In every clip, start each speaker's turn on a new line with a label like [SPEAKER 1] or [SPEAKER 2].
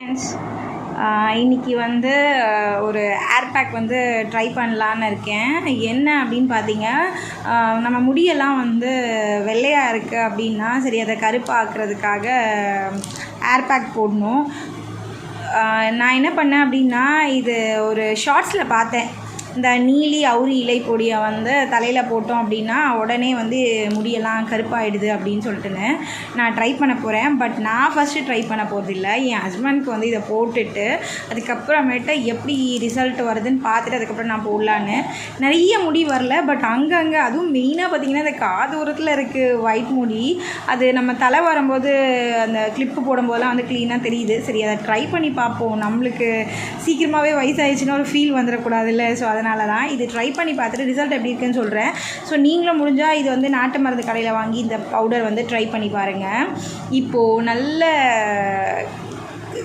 [SPEAKER 1] Friends இன்னைக்கு வந்து ஒரு ஏர் பேக் வந்து ட்ரை பண்ணலான்னு இருக்கேன். என்ன அப்படின்னு பார்த்தீங்க நம்ம முடியெல்லாம் வந்து வெள்ளையாக இருக்குது அப்படின்னா சரி அதை கருப்பாக்குறதுக்காக ஏர் பேக் போடணும். நான் என்ன பண்ணேன் அப்படின்னா இது ஒரு ஷார்ட்ஸில் பார்த்தேன். இந்த நீலி அவுரி இலை பொடியை வந்து தலையில் போட்டோம் அப்படின்னா உடனே வந்து முடியெல்லாம் கருப்பாயிடுது அப்படின்னு சொல்லிட்டுன்னு நான் ட்ரை பண்ண போகிறேன் பட் நான் ஃபஸ்ட்டு ட்ரை பண்ண போகிறதில்ல என் ஹஸ்பண்ட்க்கு வந்து இதை போட்டுட்டு அதுக்கப்புறமேட்டு எப்படி ரிசல்ட் வருதுன்னு பார்த்துட்டு அதுக்கப்புறம் நான் போடலான்னு. நிறைய முடி வரல. பட் அங்கங்கே அதுவும் மெயினாக பார்த்தீங்கன்னா இந்த காதூரத்தில் இருக்குது ஒயிட் முடி. அது நம்ம தலை வரும்போது அந்த கிளிப்பு போடும்போதெல்லாம் வந்து க்ளீனாக தெரியுது. சரி அதை ட்ரை பண்ணி பார்ப்போம். நம்மளுக்கு சீக்கிரமாகவே வயசாகிடுச்சுன்னா ஒரு ஃபீல் வந்துடக்கூடாதுல்ல ஸோ அதை அதனால தான் இது ட்ரை பண்ணி பார்த்துட்டு ரிசல்ட் எப்படி இருக்குன்னு சொல்கிறேன் ஸோ நீங்களும் முடிஞ்சால் இது வந்து நாட்டு மருந்து கடையில் வாங்கி இந்த பவுடர் வந்து ட்ரை பண்ணி பாருங்கள் இப்போது நல்ல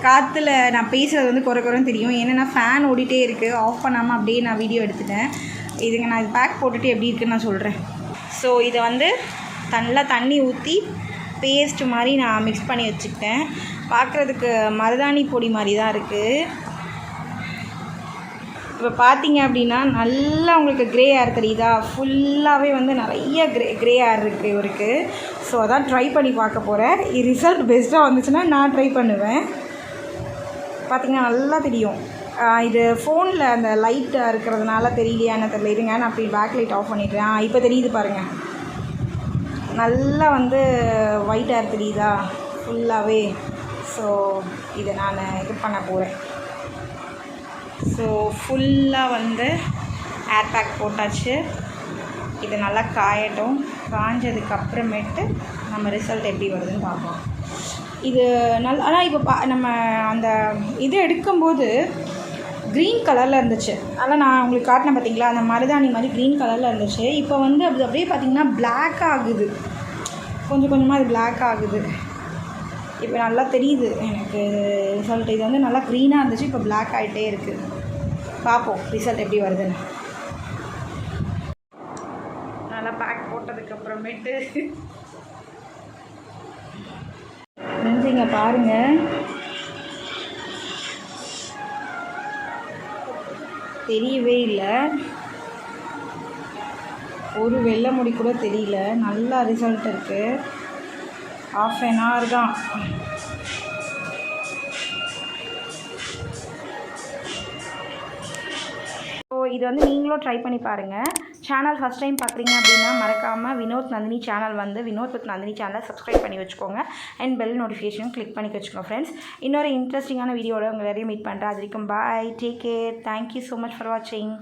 [SPEAKER 1] காற்றுல நான் பேசுகிறது வந்து குறை குறைன்னு தெரியும். ஏன்னா ஃபேன் ஓடிட்டே இருக்குது ஆஃப் பண்ணாமல் அப்படியே நான் வீடியோ எடுத்துட்டேன். இதுங்க நான் இது பேக் போட்டுட்டு எப்படி இருக்குன்னு நான் சொல்கிறேன் ஸோ இதை வந்து நல்லா தண்ணி ஊற்றி பேஸ்ட் மாதிரி நான் மிக்ஸ் பண்ணி வச்சுக்கிட்டேன். பார்க்குறதுக்கு மருதாணி பொடி மாதிரி தான் இருக்குது இப்போ பார்த்தீங்க அப்படின்னா நல்லா உங்களுக்கு க்ரே ஹேர் தெரியுதா? ஃபுல்லாகவே வந்து நிறைய க்ரே க்ரே ஹேர் இருக்குது இவருக்கு. ஸோ அதான் ட்ரை பண்ணி பார்க்க போகிறேன் ரிசல்ட் பெஸ்ட்டாக வந்துச்சுன்னா நான் ட்ரை பண்ணுவேன். பார்த்தீங்கன்னா நல்லா தெரியும். இது ஃபோனில் அந்த லைட் இருக்கிறதுனால தெரியலையா என்ன தெரியல. இருங்க நான் அப்படி பேக் லைட் ஆஃப் பண்ணிடுறேன். ஆ இப்போ தெரியுது பாருங்கள் நல்லா வந்து ஒயிட் ஹேர் தெரியுதா? ஃபுல்லாகவே ஸோ இதை நான் இது பண்ண போகிறேன் ஸோ ஃபுல்லாக வந்து ஏர் பேக் போட்டாச்சு. இது நல்லா காயட்டும். காஞ்சதுக்கு அப்புறமேட்டு நம்ம ரிசல்ட் எப்படி வருதுன்னு பார்ப்போம். இது நல் ஆனால் இப்போ பா நம்ம அந்த இது எடுக்கும்போது க்ரீன் கலரில் இருந்துச்சு. அதனால் நான் உங்களுக்கு காட்டினேன் பார்த்தீங்களா அந்த மருதாணி மாதிரி க்ரீன் கலரில் இருந்துச்சு. இப்போ வந்து அது அப்படியே பார்த்தீங்கன்னா பிளாக் ஆகுது. கொஞ்சம் கொஞ்சமாக அது பிளாக் ஆகுது. இப்போ நல்லா தெரியுது. எனக்கு ரிசல்ட் இது வந்து நல்லா க்ரீனாக இருந்துச்சு. இப்போ பிளாக் ஆகிட்டே இருக்குது பார்ப்போம் ரிசல்ட் எப்படி வருதுன்னு. நல்லா பேக் போட்டதுக்கப்புறமேட்டு நினச்சிங்க பாருங்கள் பாருங்க. தெரியவே இல்லை. ஒரு வெள்ளை முடி கூட தெரியல. நல்லா ரிசல்ட் இருக்குது ஆஃப் அன் ஹவர் தான். ஸோ இது வந்து நீங்களும் ட்ரை பண்ணி பாருங்கள் சேனல் ஃபஸ்ட் டைம் பார்க்குறீங்க அப்படின்னா மறக்காமல் வினோத் நந்தினி சேனல் வந்து வினோத் வித் நந்தினி சேனலை சப்ஸ்கிரைப் பண்ணி வச்சுக்கோங்க. அண்ட் பெல் நோட்டிஃபிகேஷன் கிளிக் பண்ணி வச்சுக்கோங்க ஃப்ரெண்ட்ஸ் இன்னொரு இன்ட்ரெஸ்டிங்கான வீடியோவில் உங்கள் எல்லாரையும் மீட் பண்ணுறேன் அது வரைக்கும் bye take care thank you so much for வாட்சிங்